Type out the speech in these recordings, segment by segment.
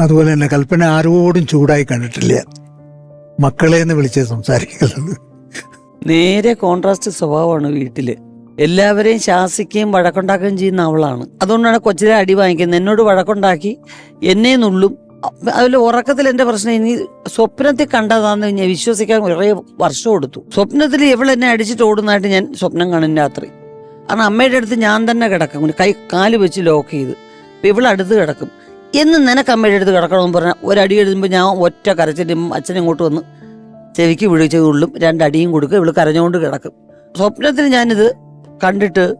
അതുപോലെ തന്നെ കൽപ്പന ആരോടും ചൂടായി കണ്ടിട്ടില്ല. മക്കളെ എന്ന് വിളിച്ച് സംസാരിക്കുന്നത് നേരെ കോൺട്രാസ്റ്റ് സ്വഭാവമാണ് വീട്ടിൽ. എല്ലാവരെയും ശാസിക്കുകയും വഴക്കുണ്ടാക്കുകയും ചെയ്യുന്ന അവളാണ്. അതുകൊണ്ടാണ് കൊച്ചിലെ അടി വാങ്ങിക്കുന്നത്. എന്നോട് വഴക്കുണ്ടാക്കി എന്നെ നുള്ളും. അതിൽ ഉറക്കത്തിൽ എന്റെ പ്രശ്നം ഇനി സ്വപ്നത്തിൽ കണ്ടതാന്ന് ഞാൻ വിശ്വസിക്കാൻ കുറേ വർഷം എടുത്തു. സ്വപ്നത്തിൽ ഇവൾ എന്നെ അടിച്ചിട്ട് ഓടുന്നതായിട്ട് ഞാൻ സ്വപ്നം കാണും രാത്രി. കാരണം അമ്മയുടെ അടുത്ത് ഞാൻ തന്നെ കിടക്കും. കൈ കാൽ വെച്ച് ലോക്ക് ചെയ്ത്. ഇവൾ അടുത്ത് കിടക്കും. എന്ന് നിനക്ക് അമ്മയുടെ അടുത്ത് കിടക്കണമെന്ന് പറഞ്ഞാൽ ഒരടി എഴുതുമ്പോൾ ഞാൻ ഒറ്റ കരച്ചിട്ടും അച്ഛൻ ഇങ്ങോട്ട് വന്ന് ചെവിക്ക് വിളിച്ച് ഉള്ളും രണ്ടടിയും കൊടുക്കുക ഇവൾ കരഞ്ഞുകൊണ്ട് കിടക്കും. സ്വപ്നത്തിൽ ഞാനിത് കണ്ടിട്ട്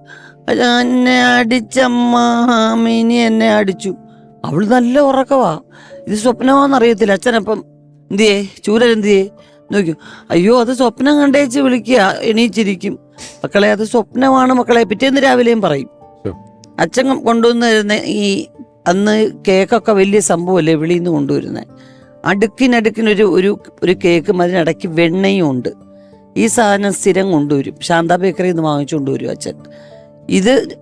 എന്നെ അടിച്ചമ്മാമിനി എന്നെ അടിച്ചു. അവൾ നല്ല ഉറക്കവാ. ഇത് സ്വപ്നമാണെന്നറിയത്തില്ല അച്ഛനപ്പം എന്തിയേ? ചൂരൻ എന്തിയേ? നോക്കൂ അയ്യോ അത് സ്വപ്നം കണ്ടേച്ച് വിളിക്കുക. എണീച്ചിരിക്കും. മക്കളെ അത് സ്വപ്നമാണ് മക്കളെ. പിറ്റേന്ന് രാവിലെയും പറയും. അച്ഛൻ കൊണ്ടുവന്നിരുന്ന ഈ അന്ന് കേക്കൊക്കെ വലിയ സംഭവമല്ലേ വെളിയിൽ നിന്ന് കൊണ്ടുവരുന്നത് അടുക്കിനടുക്കിനൊരു ഒരു ഒരു കേക്കും അതിനിടയ്ക്ക് വെണ്ണയും ഉണ്ട്. ഈ സാധനം സ്ഥിരം കൊണ്ടുവരും. ശാന്ത ബേക്കറിയിൽ നിന്ന് വാങ്ങിച്ചുകൊണ്ട് വരും അച്ഛൻ. ഇത്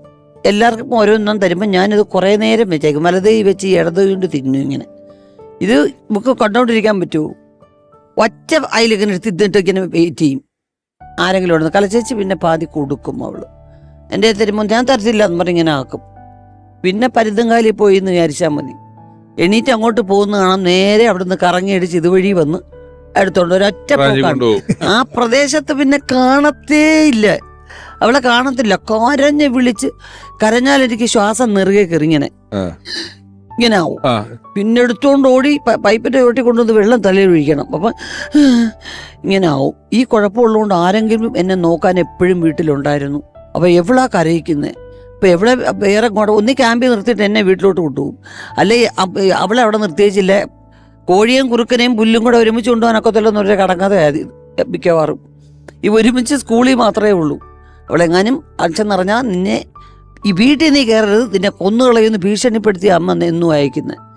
എല്ലാവർക്കും ഓരോന്നും തരുമ്പോൾ ഞാനിത് കുറേ നേരം വെച്ചേക്കും. വലതേ വെച്ച് ഇടത് കൊണ്ട് തിന്നു ഇങ്ങനെ. ഇത് നമുക്ക് കണ്ടോണ്ടിരിക്കാൻ പറ്റുമോ? ഒറ്റ അതിലിങ്ങനെ ഇതിട്ട് ഇങ്ങനെ വെയിറ്റ് ചെയ്യും. ആരെങ്കിലും ഉണ്ടെന്ന്. കലച്ചേച്ച് പിന്നെ പാതി കൊടുക്കും അവൾ. എന്റെ തരുമ്പോൾ ഞാൻ തരത്തില്ല എന്ന് പറഞ്ഞ് ഇങ്ങനെ ആക്കും. പിന്നെ പരുന്തങ്കാലിൽ പോയി എന്ന് വിചാരിച്ചാൽ മതി. എണീറ്റ് അങ്ങോട്ട് പോകുന്ന കാണാം നേരെ അവിടുന്ന് കറങ്ങി അടിച്ച് ഇതുവഴി വന്ന് എടുത്തോണ്ട് ഒരൊറ്റ പോക്കാണ്. ആ പ്രദേശത്ത് പിന്നെ കാണത്തേ ഇല്ല. അവളെ കാണത്തില്ല. കരഞ്ഞ് വിളിച്ച് കരഞ്ഞാൽ എനിക്ക് ശ്വാസം നെറുകെ കെറിങ്ങനെ. ഇങ്ങനെ ആവും. പിന്നെ എടുത്തോണ്ട് ഓടി പൈപ്പിന്റെ ചോട്ടി കൊണ്ടുവന്ന് വെള്ളം തലയിൽ ഒഴിക്കണം. അപ്പം ഇങ്ങനെ ആവും. ഈ കുഴപ്പമുള്ളതുകൊണ്ട് ആരെങ്കിലും എന്നെ നോക്കാൻ എപ്പോഴും വീട്ടിലുണ്ടായിരുന്നു. അപ്പൊ എവളാ കരയിക്കുന്നത് ഇപ്പൊ എവിടെ വേറെ കൂടെ ഒന്ന് ക്യാമ്പിൽ നിർത്തിയിട്ട് എന്നെ വീട്ടിലോട്ട് കൊണ്ടുപോകും. അല്ലെ അവളെ അവിടെ നിർത്തിയേച്ചില്ല. കോഴിയും കുറുക്കനെയും പുല്ലും കൂടെ ഒരുമിച്ച് കൊണ്ടുപോകാനൊക്കത്തില്ലെന്ന് ഒരു കടങ്ങാതെ ആയത് മിക്കവാറും. ഈ ഒരുമിച്ച് സ്കൂളിൽ മാത്രമേ ഉള്ളൂ. അവളെങ്ങാനും അച്ഛൻ നിറഞ്ഞാൽ നിന്നെ ഈ വീട്ടിൽ നീ കയറരുത് നിന്നെ കൊന്നുകളയൊന്ന് ഭീഷണിപ്പെടുത്തിയ അമ്മ എന്നും അയക്കുന്നത്